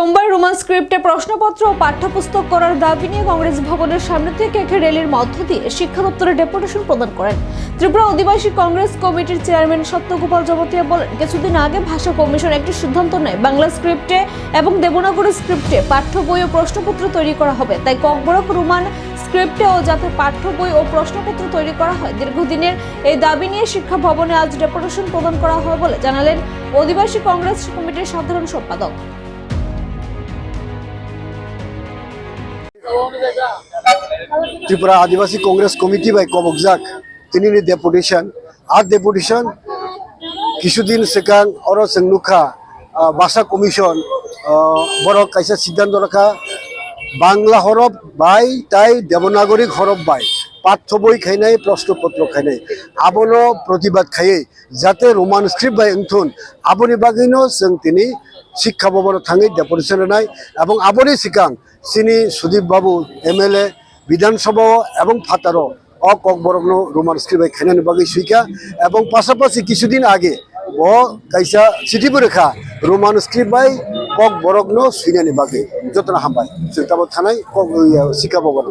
সোমবার রোমান স্ক্রিপ্টে প্রশ্নপত্র ও পাঠ্যপুস্তক করার দাবি নিয়ে কংগ্রেস ভবনের সামনে থেকে একটি র্যালির মধ্য দিয়ে শিক্ষা দপ্তরে ডেপুটেশন প্রদান করেন। ত্রিপুরা আদিবাসী কংগ্রেস কমিটির চেয়ারম্যান সত্যগোপাল জমতিয়া বলেন, কিছুদিন আগে ভাষা কমিশন একটি সিদ্ধান্ত নেয়, বাংলা স্ক্রিপ্টে এবং দেবনাগরী স্ক্রিপ্টে পাঠ্য বই ও প্রশ্নপত্র তৈরি করা হবে। তাই ককবরক রোমান স্ক্রিপ্টেও যাতে পাঠ্য বই ও প্রশ্নপত্র তৈরি করা হয়, দীর্ঘদিনের এই দাবি নিয়ে শিক্ষা ভবনে আজ ডেপুটেশন প্রদান করা হয় বলে জানালেন আদিবাসী কংগ্রেস কমিটির সাধারণ সম্পাদক। ত্রিপুরা আদিবাসী কংগ্রেস কমিটি বাই কবকজাক তিনি ডেপুটেশন। আর ডেপুটেশন কিছুদিন সেখান অর সেনুখা ভাষা কমিশন বড় কাইসা সিদ্ধান্ত রাখা বাংলা হরফ বাই, তাই দেবনাগরিক হরফ বাই। পাঠ্য বই খাইনাই প্রশ্নপত্র খাইনাই আবনো প্রতিবাদ খাইয়ে যাতে রোমান স্ক্রিপ্ট বাই এংথুন আবনি বাগিনো जों তিনি শিক্ষা ভবন থাঙি ডেপুটেশন নাই, এবং আবনি সিকাং সিনি সুদীপ বাবু, এমএলএ, বিধানসভা এবং ফাতারও অ ককবরগ্ন রোমান স্ক্রিপ্ট বাই খাইনানি বাগি সুইকা এবং পাশাপাশি কিছুদিন আগে ব কাইসা চিঠিবো রেখা রোমান স্ক্রিপ্ট বাই কক বরগ্ন সুইনানি বাগি যতনা হামবাই। जों তাবো থানাই কক শিক্ষা ভবন